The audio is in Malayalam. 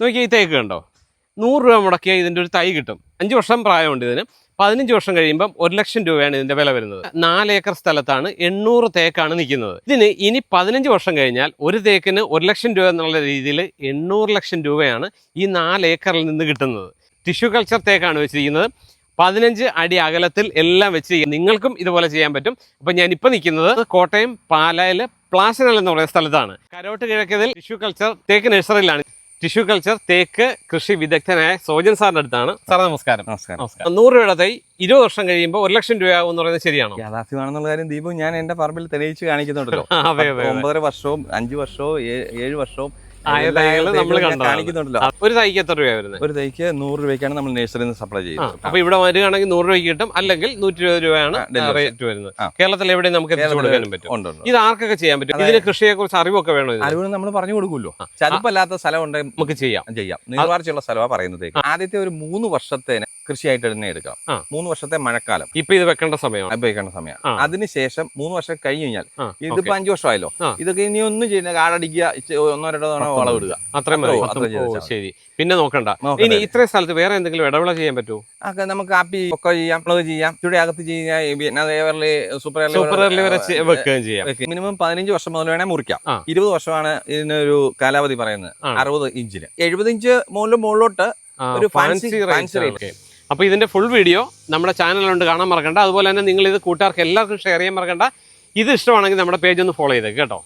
നോക്കിയാൽ ഈ തേക്ക് കണ്ടോ? നൂറ് രൂപ മുടക്കിയാൽ ഇതിന്റെ ഒരു തൈ കിട്ടും. അഞ്ച് വർഷം പ്രായമുണ്ട് ഇതിന്. പതിനഞ്ച് വർഷം കഴിയുമ്പം ഒരു ലക്ഷം രൂപയാണ് ഇതിന്റെ വില വരുന്നത്. നാല് ഏക്കർ സ്ഥലത്താണ് എണ്ണൂറ് തേക്കാണ് നിൽക്കുന്നത്. ഇതിന് ഇനി പതിനഞ്ച് വർഷം കഴിഞ്ഞാൽ ഒരു തേക്കിന് ഒരു ലക്ഷം രൂപ എന്നുള്ള രീതിയിൽ എണ്ണൂറ് ലക്ഷം രൂപയാണ് ഈ നാല് ഏക്കറിൽ നിന്ന് കിട്ടുന്നത്. ടിഷ്യൂ കൾച്ചർ തേക്കാണ് വെച്ചിരിക്കുന്നത്. പതിനഞ്ച് അടി അകലത്തിൽ എല്ലാം വെച്ച് നിങ്ങൾക്കും ഇതുപോലെ ചെയ്യാൻ പറ്റും. അപ്പം ഞാൻ ഇപ്പോൾ നിൽക്കുന്നത് കോട്ടയം പാലായിൽ പ്ലാസനൽ എന്ന് പറയുന്ന സ്ഥലത്താണ്. കരോട്ട് കിഴക്കതിൽ ടിഷ്യൂ കൾച്ചർ തേക്ക് നഴ്സറിയിലാണ്. ടിഷ്യൂ കൾച്ചർ തേക്ക് കൃഷി വിദഗ്ധനായ സോജൻ സാറിന്റെ അടുത്താണ്. സാർ നമസ്കാരം. നമസ്കാരം. നമസ്കാരം. നൂറ് രൂപയുടെ തൈ ഇരുപത് വർഷം കഴിയുമ്പോൾ ഒരു ലക്ഷം രൂപയാകും എന്ന് പറയുന്നത് ശരിയാണോ? യാഥാർത്ഥ്യമാണെന്നുള്ള കാര്യം ദീപു ഞാൻ എന്റെ പറമ്പിൽ തെളിയിച്ച് കാണിക്കുന്നുണ്ടല്ലോ. ഒമ്പതര വർഷവും അഞ്ചു വർഷവും ഏഴ് വർഷവും ആയ നമ്മൾ കാണിക്കുന്നുണ്ടല്ലോ. ഒരു തൈക്ക് എത്ര രൂപയാണ് വരുന്നത്? ഒരു തൈക്ക് നൂറ് രൂപയ്ക്കാണ് നമ്മൾ നഴ്സറിയിൽ നിന്ന് സപ്ലൈ ചെയ്യുന്നത്. അപ്പൊ ഇവിടെ വരികയാണെങ്കിൽ നൂറ് രൂപയ്ക്ക് കിട്ടും. അല്ലെങ്കിൽ നൂറ്റി ഇരുപത് രൂപയാണ് റേറ്റ് വരുന്നത്. കേരളത്തിൽ എവിടെ നമുക്ക് കൊടുക്കാനും പറ്റും. ഇത് ആർക്കൊക്കെ ചെയ്യാൻ പറ്റും? ഇതിന് കൃഷിയെ കുറിച്ച് അറിവൊക്കെ വേണോ? അറിവ് നമ്മൾ പറഞ്ഞു കൊടുക്കുമല്ലോ. ചതുപ്പല്ലാത്ത സ്ഥലം ഉണ്ടെങ്കിൽ നമുക്ക് ചെയ്യാം. ചെയ്യാം. നീർവാർച്ചയുള്ള സ്ഥലമാണ് പറയുന്നത്. ആദ്യത്തെ ഒരു മൂന്ന് വർഷത്തേന് കൃഷിയായിട്ട് തന്നെ എടുക്കാം. മൂന്ന് വർഷത്തെ മഴക്കാലം. ഇപ്പൊ ഇത് വെക്കേണ്ട സമയമാണ്. വെക്കേണ്ട സമയം ആ. അതിനുശേഷം മൂന്ന് വർഷം കഴിഞ്ഞു കഴിഞ്ഞാൽ ഇത് ഇതിപ്പോ അഞ്ചു വർഷമായല്ലോ. ഇതൊക്കെ ഇനി ഒന്നും ചെയ്യുന്ന കാടടിക്കുക ഒന്നോ രണ്ടോ തവണ വളവിടുക അത്രയും ശരി. പിന്നെ നോക്കണ്ട. ഇനി ഇത്രയും സ്ഥലത്ത് വേറെ എന്തെങ്കിലും ഇടവിള ചെയ്യാൻ പറ്റുമോ? ഒക്കെ നമുക്ക് കാപ്പി ഒക്കെ ചെയ്യാം പ്ലവ് ചെയ്യാം. ചുടി അകത്ത് ചെയ്യാം സൂപ്പർ വെക്കുകയും ചെയ്യാം. മിനിമം പതിനഞ്ച് വർഷം മുതൽ വേണേ മുറിക്കാം. ഇരുപത് വർഷമാണ് ഇതിനൊരു കാലാവധി പറയുന്നത്. അറുപത് ഇഞ്ചിന് എഴുപത് ഇഞ്ച് മുകളിൽ മുകളിലോട്ട് ഒരു ഫാൻസി ഫാൻസി range fancy ഇതിന്റെ ഫുൾ വീഡിയോ നമ്മുടെ ചാനലിലുണ്ട് കാണാൻ മറക്കണ്ട. അതുപോലെ തന്നെ നിങ്ങൾ ഇത് കൂട്ടുകാർക്ക് എല്ലാവർക്കും ഷെയർ ചെയ്യാൻ മറക്കണ്ട. ഇത് ഇഷ്ടമാണെങ്കിൽ നമ്മുടെ പേജ് ഒന്ന് ഫോളോ ചെയ്തേക്ക് കേട്ടോ.